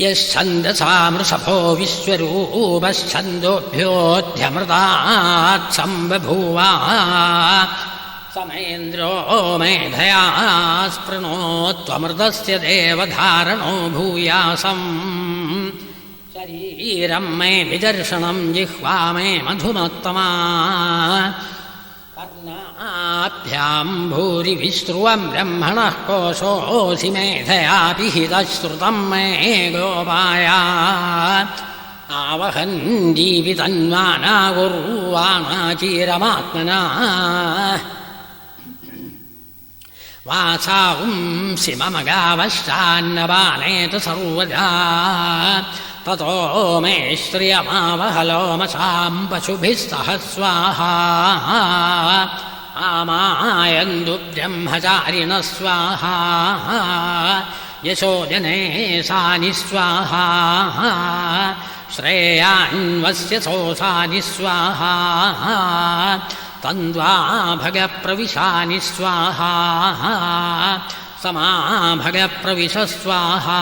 यश्छन्दसामृषभो विश्वरूपश्छन्दोभ्योऽध्यमृतात्सम्बभूवा समेन्द्रो मेधया स्पृणोत्वमृतस्य देवधारणो भूयासम्। शरीरं मे विदर्शनं जिह्वा मे मधुमत्तमा कर्णाभ्यां भूरि विश्रुवं ब्रह्मणः कोशोऽसि मेधयापि हितश्रुतं मे गोपाया आवहन् जीवितन्वानागुर्वाणाचीरमात्मना वासांसि मम गावश्चान्नबानेतु सर्वदा। ततो मे श्रियमावहलोमसां पशुभिः सह स्वाहा आमायन्दु ब्रह्मचारिणः स्वाहा। यशो जने सानि स्वाहा। श्रेयान्वस्य सोऽसानि स्वाहा। तन्द्वा भगप्रविशानि स्वाहा। समाभगप्रविश स्वाहा।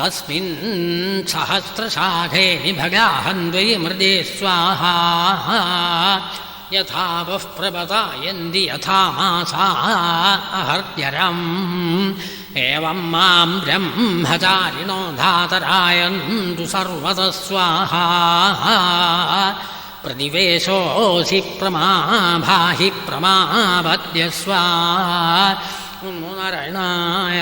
तस्मिन् सहस्रशाखे निभगाहन्द्वयि मृदे स्वाहा यथा वः प्रपतायन्ति यथा मासा अहर्त्यरम् एवं मां ब्रह्मचारिणो धातरायन्तु सर्वतः स्वाहा प्रतिवेशोऽसि प्रमाभाहि प्रमापद्य स्वा नारायणाय